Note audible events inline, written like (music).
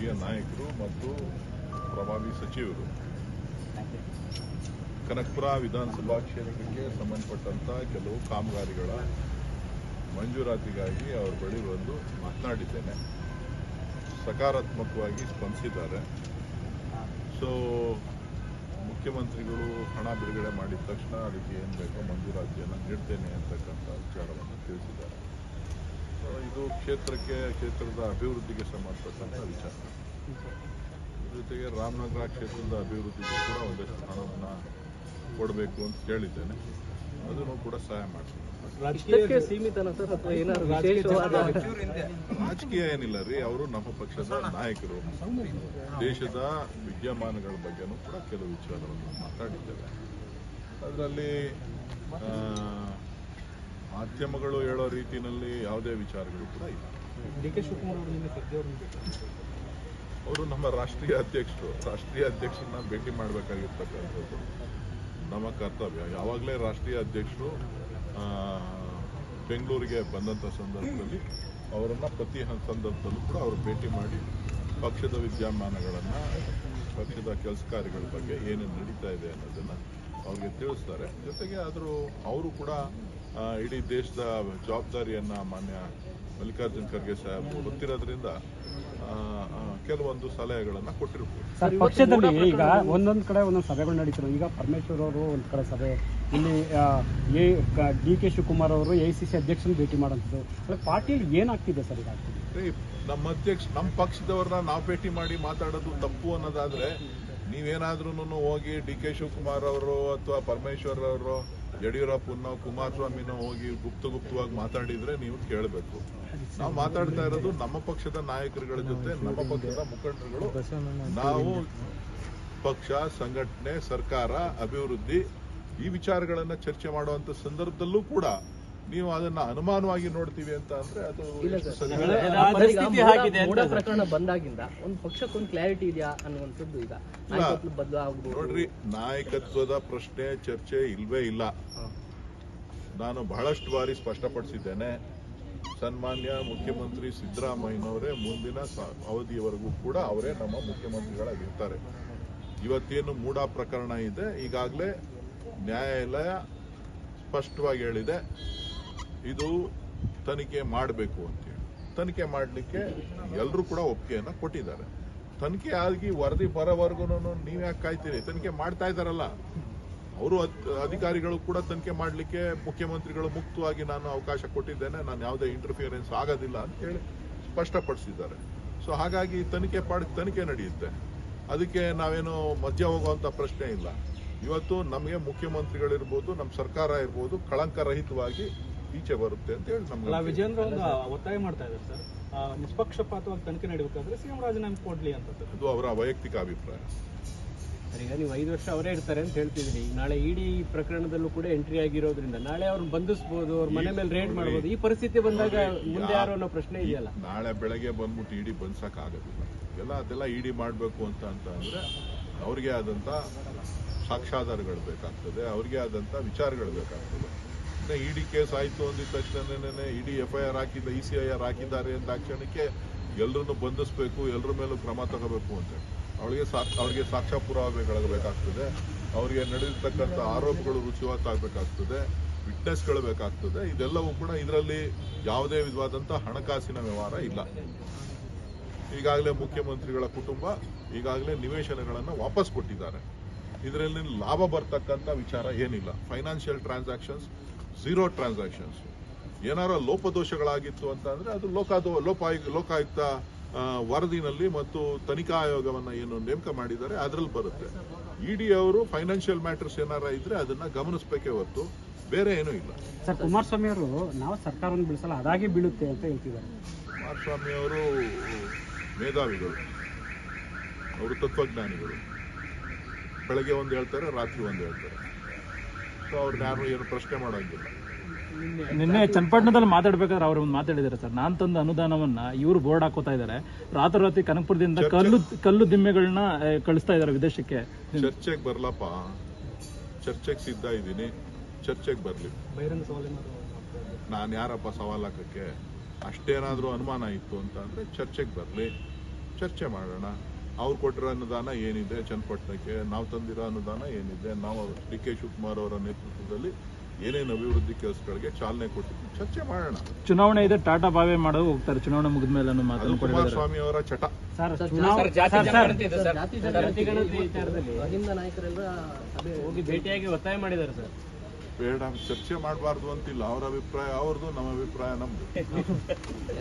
ಹಿರಿಯ ನಾಯಕರು ಮತ್ತು ಪ್ರಭಾವಿ ಸಚಿವರು. ಕನಕಪುರ ವಿಧಾನಸಭಾ ಕ್ಷೇತ್ರಕ್ಕೆ ಸಂಬಂಧಪಟ್ಟಂತ ಕೆಲವು ಕಾಮಗಾರಿಗಳ ಮಂಜೂರಾತಿಗಾಗಿ ಅವ್ರ ಬಳಿ ಬಂದು ಮಾತನಾಡಿದ್ದೇನೆ. ಸಕಾರಾತ್ಮಕವಾಗಿ ಸ್ಪಂದಿಸಿದ್ದಾರೆ. ಸೊ ಮುಖ್ಯಮಂತ್ರಿಗಳು ಹಣ ಬಿಡುಗಡೆ ಮಾಡಿದ ತಕ್ಷಣ ಅದಕ್ಕೆ ಏನು ಬೇಕೋ ಮಂಜೂರಾತಿಯನ್ನು ನೀಡ್ತೇನೆ ಅಂತಕ್ಕಂಥ ವಿಚಾರವನ್ನು ತಿಳಿಸಿದ್ದಾರೆ. ಇದು ಕ್ಷೇತ್ರಕ್ಕೆ ಕ್ಷೇತ್ರದ ಅಭಿವೃದ್ಧಿಗೆ ಸಂಬಂಧಪಟ್ಟಂಥ ವಿಚಾರ. ಜೊತೆಗೆ ರಾಮನಗರ ಕ್ಷೇತ್ರದ ಅಭಿವೃದ್ಧಿಗೆ ಕೂಡ ಒಂದಷ್ಟು ಹಣವನ್ನು ಕೊಡಬೇಕು ಅಂತ ಕೇಳಿದ್ದೇನೆ. ಅದನ್ನು ಕೂಡ ಸಹಾಯ ಮಾಡ್ತೀನಿ. ರಾಜಕೀಯ ಏನಿಲ್ಲ ರೀ ಅವರು ನಮ್ಮ ಪಕ್ಷದ ನಾಯಕರು. ದೇಶದ ವಿದ್ಯಮಾನಗಳ ಬಗ್ಗೆನೂ ಕೂಡ ಕೆಲವು ವಿಚಾರಗಳನ್ನು ಮಾತಾಡಿದ್ದೇವೆ. ಅದರಲ್ಲಿ ಆ, ಮಾಧ್ಯಮಗಳು ಹೇಳೋ ರೀತಿಯಲ್ಲಿ ಯಾವುದೇ ವಿಚಾರಗಳು ಕೂಡ ಇಲ್ಲ. ಡಿ ಕೆ ಶಿವಕುಮಾರ್ ಅವರು ನಮ್ಮ ರಾಷ್ಟ್ರೀಯ ಅಧ್ಯಕ್ಷರು. ರಾಷ್ಟ್ರೀಯ ಅಧ್ಯಕ್ಷರನ್ನ ಭೇಟಿ ಮಾಡಬೇಕಾಗಿರ್ತಕ್ಕಂಥದ್ದು ನಮ್ಮ ಕರ್ತವ್ಯ. ಯಾವಾಗಲೇ ರಾಷ್ಟ್ರೀಯ ಅಧ್ಯಕ್ಷರು ಬೆಂಗಳೂರಿಗೆ ಬಂದಂಥ ಸಂದರ್ಭದಲ್ಲಿ ಅವರನ್ನು ಪ್ರತಿ ಸಂದರ್ಭದಲ್ಲೂ ಕೂಡ ಅವರು ಭೇಟಿ ಮಾಡಿ ಪಕ್ಷದ ವಿದ್ಯಮಾನಗಳನ್ನು ಪಕ್ಷದ ಕೆಲಸ ಕಾರ್ಯಗಳ ಬಗ್ಗೆ ಏನೇನು ನಡೀತಾ ಇದೆ ಅನ್ನೋದನ್ನು ಅವ್ರಿಗೆ ತಿಳಿಸ್ತಾರೆ ಜೊತೆಗೆ ಆದರೂ ಅವರು ಕೂಡ ಆ, ಇಡೀ ದೇಶದ ಜವಾಬ್ದಾರಿಯನ್ನು ಮಾನ್ಯ ಮಲ್ಲಿಕಾರ್ಜುನ್ ಖರ್ಗೆ ಸಾಹೇಬ್ ಗೊತ್ತಿರೋದ್ರಿಂದ ಕೆಲವೊಂದು ಸಲಹೆಗಳನ್ನು ಕೊಟ್ಟಿರ್ಬೋದು. ಸರ್ ಪಕ್ಷದಲ್ಲಿ ಈಗ ಒಂದೊಂದು ಕಡೆ ಒಂದೊಂದು ಸಭೆಗಳು ನಡೀತಾರೆ ಈಗ ಪರಮೇಶ್ವರ್ ಅವರು ಒಂದು ಕಡೆ ಸಭೆ ಇಲ್ಲಿ ಆ, ಎ ಡಿ ಕೆ ಶಿವಕುಮಾರ್ ಅವರು ಎ ಸಿ ಸಿ ಅಧ್ಯಕ್ಷನ ಭೇಟಿ ಮಾಡೋಂಥದ್ದು ಅಂದ್ರೆ ಪಾರ್ಟಿಯಲ್ಲಿ ಏನಾಗ್ತಿದೆ ಸರ್ ಈಗ? ನಮ್ಮ ಅಧ್ಯಕ್ಷ ನಮ್ಮ ಪಕ್ಷದವ್ರನ್ನ ನಾವು ಭೇಟಿ ಮಾಡಿ ಮಾತಾಡೋದು ತಪ್ಪು ಅನ್ನೋದಾದ್ರೆ ನೀವೇನಾದ್ರೂ ಹೋಗಿ ಡಿ ಕೆ ಶಿವಕುಮಾರ್ ಅವರು ಅಥವಾ ಪರಮೇಶ್ವರ್ ಅವರು, ಯಡಿಯೂರಪ್ಪನೋ, ಕುಮಾರಸ್ವಾಮಿನೋ ಹೋಗಿ ಗುಪ್ತ ಗುಪ್ತವಾಗಿ ಮಾತಾಡಿದ್ರೆ ನೀವು ಕೇಳಬೇಕು. ನಾವು ಮಾತಾಡ್ತಾ ಇರೋದು ನಮ್ಮ ಪಕ್ಷದ ನಾಯಕರುಗಳ ಜೊತೆ, ನಮ್ಮ ಪಕ್ಷದ ಮುಖಂಡರುಗಳು. ನಾವು ಪಕ್ಷ, ಸಂಘಟನೆ, ಸರ್ಕಾರ, ಅಭಿವೃದ್ಧಿ ಈ ವಿಚಾರಗಳನ್ನ ಚರ್ಚೆ ಮಾಡುವಂತ ಸಂದರ್ಭದಲ್ಲೂ ಕೂಡ ನೀವು ಅದನ್ನ ಅನುಮಾನವಾಗಿ ನೋಡ್ತೀವಿ ಅಂತ ಅಂದ್ರೆ ಅದು ಪ್ರಕರಣ ಬಂದಾಗಿಂದ ಒಂದು ಪಕ್ಷಕ್ಕೊಂದು ಕ್ಲಾರಿಟಿ ಇದೆಯಾ ಅನ್ನುವಂಥದ್ದು ಈಗ. ನೋಡ್ರಿ ನಾಯಕತ್ವದ ಪ್ರಶ್ನೆ ಚರ್ಚೆ ಇಲ್ವೇ ಇಲ್ಲ. ನಾನು ಬಹಳಷ್ಟು ಬಾರಿ ಸ್ಪಷ್ಟಪಡಿಸಿದ್ದೇನೆ. ಸನ್ಮಾನ್ಯ ಮುಖ್ಯಮಂತ್ರಿ ಸಿದ್ದರಾಮಯ್ಯನವರೇ ಮುಂದಿನ ಅವಧಿಯವರೆಗೂ ಕೂಡ ಅವರೇ ನಮ್ಮ ಮುಖ್ಯಮಂತ್ರಿಗಳಾಗಿರ್ತಾರೆ. ಇವತ್ತೇನು ಮೂಡ ಪ್ರಕರಣ ಇದೆ ಈಗಾಗಲೇ ನ್ಯಾಯಾಲಯ ಸ್ಪಷ್ಟವಾಗಿ ಹೇಳಿದೆ. ಇದು ತನಿಖೆ ಮಾಡಬೇಕು ಅಂತೇಳಿ. ತನಿಖೆ ಮಾಡಲಿಕ್ಕೆ ಎಲ್ಲರೂ ಕೂಡ ಒಪ್ಪಿಗೆಯನ್ನು ಕೊಟ್ಟಿದ್ದಾರೆ. ತನಿಖೆ ಆಗಿ ವರದಿ ಬರೋವರೆಗೂ ನೀವು ಯಾಕೆ ಕಾಯ್ತೀರಿ? ತನಿಖೆ ಮಾಡ್ತಾ ಇದ್ದಾರಲ್ಲ. ಅವರು ಅಧಿಕಾರಿಗಳು ಕೂಡ ತನಿಖೆ ಮಾಡಲಿಕ್ಕೆ ಮುಖ್ಯಮಂತ್ರಿಗಳು ಮುಕ್ತವಾಗಿ ನಾನು ಅವಕಾಶ ಕೊಟ್ಟಿದ್ದೇನೆ. ನಾನು ಯಾವುದೇ ಇಂಟರ್ಫಿಯರೆನ್ಸ್ ಆಗೋದಿಲ್ಲ ಅಂತ ಹೇಳಿ ಸ್ಪಷ್ಟಪಡಿಸಿದ್ದಾರೆ. ಸೊ ಹಾಗಾಗಿ ತನಿಖೆ ಪಾಡ್, ತನಿಖೆ ನಡೆಯುತ್ತೆ. ಅದಕ್ಕೆ ನಾವೇನು ಮಧ್ಯ ಹೋಗುವಂಥ ಪ್ರಶ್ನೆ ಇಲ್ಲ. ಇವತ್ತು ನಮಗೆ ಮುಖ್ಯಮಂತ್ರಿಗಳಿರ್ಬೋದು ನಮ್ಮ ಸರ್ಕಾರ ಇರ್ಬೋದು ಕಳಂಕರಹಿತವಾಗಿ ಈಚೆ ಬರುತ್ತೆ ಅಂತ ಹೇಳಿ ನಮ್ಗೆ ವಿಜೇಂದ್ರ ಒಂದು ಒತ್ತಾಯ ಮಾಡ್ತಾ ಇದ್ದಾರೆ ಸರ್. ನಿಷ್ಪಕ್ಷಪಾತವಾಗಿ ತನಿಖೆ ನಡೀಬೇಕಾದ್ರೆ ಸಿಎಂ ರಾಜೀನಾಮೆ ಕೊಡ್ಲಿ ಅಂತ ಸರ್. ಅದು ಅವರ ವೈಯಕ್ತಿಕ ಅಭಿಪ್ರಾಯ. ಈಗ ನೀವು ಐದು ವರ್ಷ ಅವರೇ ಇರ್ತಾರೆ ಅಂತ ಹೇಳ್ತಿದ್ರಿ. ಈಗ ನಾಳೆ ಇಡಿ ಪ್ರಕರಣದಲ್ಲೂ ಕೂಡ ಎಂಟ್ರಿ ಆಗಿರೋದ್ರಿಂದ ನಾಳೆ ಅವ್ರನ್ನ ಬಂಧಿಸಬಹುದು ಅವ್ರ ಮನೆ ಮೇಲೆ ರೇಡ್ ಮಾಡಬಹುದು ಈ ಪರಿಸ್ಥಿತಿ ಬಂದಾಗ ಮುಂದೆ ಯಾರು ಅನ್ನೋ ಪ್ರಶ್ನೆ ಇದೆಯಲ್ಲ? ನಾಳೆ ಬೆಳಗ್ಗೆ ಬಂದ್ಬಿಟ್ಟು ಇಡಿ ಬಂದ್ಸಕ್ ಆಗೋದಿಲ್ಲ ಎಲ್ಲ ಅದೆಲ್ಲ ಇಡಿ ಮಾಡಬೇಕು ಅಂತ ಅಂತ ಅಂದ್ರೆ ಅವ್ರಿಗೆ ಆದಂತ ಸಾಕ್ಷ್ಯಾಧಾರಗಳು ಬೇಕಾಗ್ತದೆ ಅವ್ರಿಗೆ ಆದಂತ ವಿಚಾರಗಳು ಬೇಕಾಗ್ತದೆ. ಇಡಿ ಕೇಸ್ ಆಯ್ತು ಅಂದಿದ ತಕ್ಷಣನೇ ಇಡಿ ಎಫ್ ಐ ಆರ್ ಹಾಕಿದ್ದ, ಇ ಸಿ ಐ ಆರ್ ಹಾಕಿದ್ದಾರೆ ಅಂತ ತಕ್ಷಣಕ್ಕೆ ಎಲ್ಲರನ್ನು ಬಂಧಿಸಬೇಕು ಎಲ್ಲರ ಮೇಲೂ ಕ್ರಮ ತಗೋಬೇಕು ಅಂತ ಅವಳಿಗೆ ಅವರಿಗೆ ಅವ್ರಿಗೆ ಸಾಕ್ಷ್ಯ ಪುರಾವೆಗಳಾಗಬೇಕಾಗ್ತದೆ ಅವರಿಗೆ ನಡೆದಿರ್ತಕ್ಕಂಥ ಆರೋಪಗಳು ರುಚಿವಾತಾಗಬೇಕಾಗ್ತದೆ ವಿಟ್ನೆಸ್ಗಳು ಬೇಕಾಗ್ತದೆ ಇದೆಲ್ಲವೂ ಕೂಡ ಇದರಲ್ಲಿ ಯಾವುದೇ ವಿಧವಾದಂಥ ಹಣಕಾಸಿನ ವ್ಯವಹಾರ ಇಲ್ಲ. ಈಗಾಗಲೇ ಮುಖ್ಯಮಂತ್ರಿಗಳ ಕುಟುಂಬ ಈಗಾಗಲೇ ನಿವೇಶನಗಳನ್ನು ವಾಪಸ್ ಕೊಟ್ಟಿದ್ದಾರೆ. ಇದರಲ್ಲಿ ಲಾಭ ಬರ್ತಕ್ಕಂಥ ವಿಚಾರ ಏನಿಲ್ಲ. ಫೈನಾನ್ಷಿಯಲ್ ಟ್ರಾನ್ಸಾಕ್ಷನ್ಸ್ ಝೀರೋ ಟ್ರಾನ್ಸಾಕ್ಷನ್ಸ್ ಏನಾರ ಲೋಪದೋಷಗಳಾಗಿತ್ತು ಅಂತ ಅಂದ್ರೆ ಅದು ಲೋಕಾದೋ ಲೋಪ ಲೋಕಾಯುಕ್ತ ವರದಿನಲ್ಲಿ ಮತ್ತು ತನಿಖಾ ಆಯೋಗವನ್ನ ಏನು ನೇಮಕ ಮಾಡಿದ್ದಾರೆ ಅದರಲ್ಲಿ ಬರುತ್ತೆ. ಇಡಿ ಅವರು ಫೈನಾನ್ಷಿಯಲ್ ಮ್ಯಾಟರ್ಸ್ ಏನಾರ ಇದ್ರೆ ಅದನ್ನ ಗಮನಿಸಬೇಕೇ ಹೊತ್ತು ಬೇರೆ ಏನೂ ಇಲ್ಲ. ಸರ್ ಕುಮಾರಸ್ವಾಮಿ ಅವರು ನಾವು ಸರ್ಕಾರವನ್ನು ಬೀಳಿಸಲ್ಲ ಅದಾಗಿ ಬೀಳುತ್ತೆ ಅಂತ ಹೇಳ್ತಿದ್ದಾರೆ. ಕುಮಾರಸ್ವಾಮಿ ಅವರು ಮೇಧಾವಿಗಳು ಅವರು ತತ್ವಜ್ಞಾನಿಗಳು. ಬೆಳಗ್ಗೆ ಒಂದು ಹೇಳ್ತಾರೆ ರಾತ್ರಿ ಒಂದು ಹೇಳ್ತಾರೆ. ಸೊ ಅವ್ರನ್ನ ಯಾರು ಏನು ಪ್ರಶ್ನೆ ಮಾಡೋಂಗಿಲ್ಲ. ನಿನ್ನೆ ಚನ್ನಪಟ್ಟಣದಲ್ಲಿ ಮಾತಾಡ್ಬೇಕಾದ್ರೆ ಅವ್ರು ಒಂದು ಮಾತಾಡಿದಾರೆ ಸರ್. ನಾನ್ ತಂದ ಅನುದಾನವನ್ನ ಇವರು ಬೋರ್ಡ್ ಹಾಕೋತಾ ಇದ್ದಾರೆ ರಾತ್ರೋರಾತ್ರಿ ಕನಕಪುರದಿಂದ ಕಲ್ಲು ಕಲ್ಲು ದಿಮ್ಮೆಗಳನ್ನ ಕಳಿಸ್ತಾ ಇದ್ದಾರೆ ವಿದೇಶಕ್ಕೆ. ಚರ್ಚೆಗೆ ಬರ್ಲಪ್ಪ. ಚರ್ಚೆಗೆ ಸಿದ್ಧ ಇದ್ದೀನಿ. ಚರ್ಚೆಗೆ ಬರ್ಲಿ. ಬಹಿರಂಗ ಸವಾಲು ನಾನು ಯಾರಪ್ಪ ಸವಾಲ್ ಹಾಕಕ್ಕೆ? ಅಷ್ಟೇನಾದ್ರೂ ಅನುಮಾನ ಇತ್ತು ಅಂತ ಅಂದ್ರೆ ಚರ್ಚೆಗೆ ಬರಲಿ. ಚರ್ಚೆ ಮಾಡೋಣ. ಅವ್ರು ಕೊಟ್ಟಿರೋ ಅನುದಾನ ಏನಿದೆ ಚನ್ನಪಟ್ಟಣಕ್ಕೆ ನಾವು ತಂದಿರೋ ಅನುದಾನ ಏನಿದೆ ನಾವು ಡಿ ಕೆ ಶಿವಕುಮಾರ್ ಅವರ ನೇತೃತ್ವದಲ್ಲಿ ಏನೇನು ಅಭಿವೃದ್ಧಿ ಕೆಲಸಗಳಿಗೆ ಚಾಲನೆ ಕೊಟ್ಟಿದ್ದೀವಿ ಚರ್ಚೆ ಮಾಡೋಣ. ಚುನಾವಣೆ ಇದೆ ಟಾಟಾ ಬಾವೆ ಮಾಡೋದು ಹೋಗ್ತಾರೆ. ಚುನಾವಣೆ ಮುಗಿದ ಮೇಲೆ ಅದು. ಕುಮಾರಸ್ವಾಮಿ ಅವರ ಚಟ. ಸರ್ ಸರ್, ಜಾತಿ ಸರ್, ಸರ್, ಇದೆ ಸರ್. ಜಾತಿ ಗಣತಿ ವಿಚಾರದಲ್ಲಿ ಅಹಿಂದ ನಾಯಕರೆಲ್ಲ ಹೋಗಿ ಭೇಟಿಯಾಗಿ ಒತ್ತಾಯ ಮಾಡಿದ್ದಾರೆ ಸರ್. ಬೇಡ ಚರ್ಚೆ ಮಾಡಬಾರ್ದು ಅಂತಿಲ್ಲ. ಅವ್ರ ಅಭಿಪ್ರಾಯ ಅವ್ರದ್ದು ನಮ್ಮ ಅಭಿಪ್ರಾಯ ನಮ್ದು. (laughs)